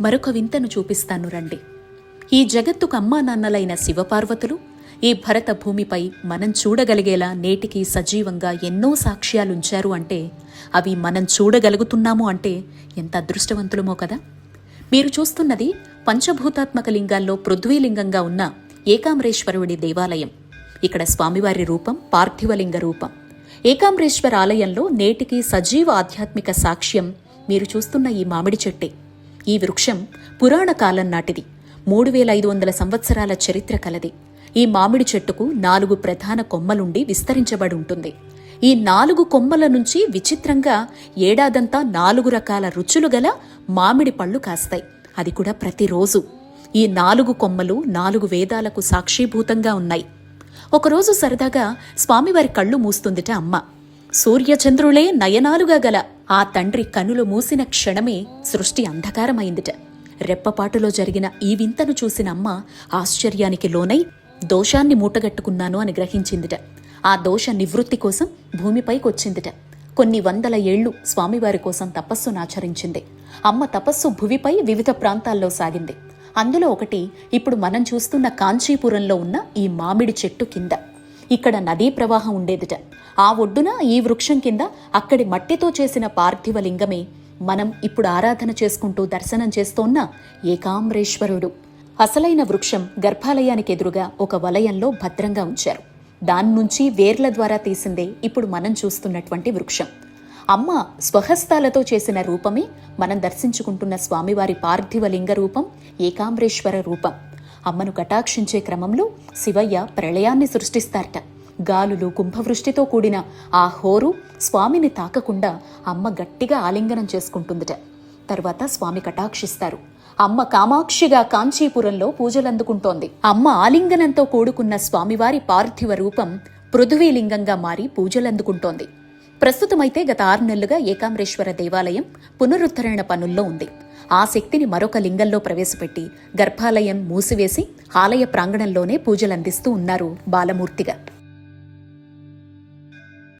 మరొక వింతను చూపిస్తాను రండి. ఈ జగత్తుకు అమ్మా నాన్నలైన శివపార్వతులు ఈ భరత భూమిపై మనం చూడగలిగేలా నేటికి సజీవంగా ఎన్నో సాక్ష్యాలుంచారు అంటే అవి మనం చూడగలుగుతున్నాము అంటే ఎంత అదృష్టవంతులమో కదా? మీరు చూస్తున్నది పంచభూతాత్మక లింగాల్లో పృథ్వీలింగంగా ఉన్న ఏకాంబరేశ్వరుడి దేవాలయం. ఇక్కడ స్వామివారి రూపం పార్థివలింగ రూపం. ఏకాంబరేశ్వర ఆలయంలో నేటికి సజీవ ఆధ్యాత్మిక సాక్ష్యం మీరు చూస్తున్న ఈ మామిడి చెట్టే. ఈ వృక్షం పురాణ కాలం నాటిది. మూడు వేల ఐదు వందల సంవత్సరాల చరిత్ర కలది. ఈ మామిడి చెట్టుకు నాలుగు ప్రధాన కొమ్మలుండి విస్తరించబడి ఉంటుంది ఈ నాలుగు కొమ్మల నుంచి విచిత్రంగా ఏడాదంతా నాలుగు రకాల రుచులు గల మామిడి పళ్ళు కాస్తాయి. అది కూడా ప్రతిరోజు. ఈ నాలుగు కొమ్మలు నాలుగు వేదాలకు సాక్షీభూతంగా ఉన్నాయి. ఒకరోజు సరదాగా స్వామివారి కళ్ళు మూస్తుందిట అమ్మ. సూర్యచంద్రులే నయనాలుగా గల ఆ తండ్రి కనులు మూసిన క్షణమే సృష్టి అంధకారమైందిట. రెప్పపాటులో జరిగిన ఈ వింతను చూసిన అమ్మ ఆశ్చర్యానికి లోనై దోషాన్ని మూటగట్టుకున్నాను అని గ్రహించిందిట. ఆ దోష నివృత్తి కోసం భూమిపైకొచ్చిందిట కొన్ని వందల ఏళ్ళు స్వామివారి కోసం తపస్సునాచరించింది అమ్మ తపస్సు భువిపై వివిధ ప్రాంతాల్లో సాగింది. అందులో ఒకటి ఇప్పుడు మనం చూస్తున్న కాంచీపురంలో ఉన్న ఈ మామిడి చెట్టు కింద. ఇక్కడ నదీ ప్రవాహం ఉండేదిట. ఆ ఒడ్డున ఈ వృక్షం కింద అక్కడి మట్టితో చేసిన పార్థివ లింగమే మనం ఇప్పుడు ఆరాధన చేసుకుంటూ దర్శనం చేస్తోన్న ఏకాంబరేశ్వరుడు అసలైన వృక్షం గర్భాలయానికి ఎదురుగా ఒక వలయంలో భద్రంగా ఉంచారు. దాని నుంచి వేర్ల ద్వారా తీసిందే ఇప్పుడు మనం చూస్తున్నటువంటి వృక్షం. అమ్మ స్వహస్తాలతో చేసిన రూపమే మనం దర్శించుకుంటున్న స్వామివారి పార్థివ లింగ రూపం ఏకాంబరేశ్వర రూపం. అమ్మను కటాక్షించే క్రమంలో శివయ్య ప్రళయాన్ని సృష్టిస్తారట. గాలులు కుంభవృష్టితో కూడిన ఆ హోరు స్వామిని తాకకుండా అమ్మ గట్టిగా ఆలింగనం చేసుకుంటుందిట. తర్వాత స్వామి కటాక్షిస్తారు. అమ్మ కామాక్షిగా కాంచీపురంలో పూజలందుకుంటోంది. అమ్మ ఆలింగనంతో కూడుకున్న స్వామివారి పార్థివ రూపం పృథువీలింగంగా మారి పూజలందుకుంటోంది. ప్రస్తుతమైతే గత ఆరు నెలలుగా ఏకాంబరేశ్వర దేవాలయం పునరుద్ధరణ పనుల్లో ఉంది. ఆ శక్తిని మరొక లింగంలో ప్రవేశపెట్టి గర్భాలయం మూసివేసి ఆలయ ప్రాంగణంలోనే పూజలందిస్తూ ఉన్నారు బాలమూర్తిగా.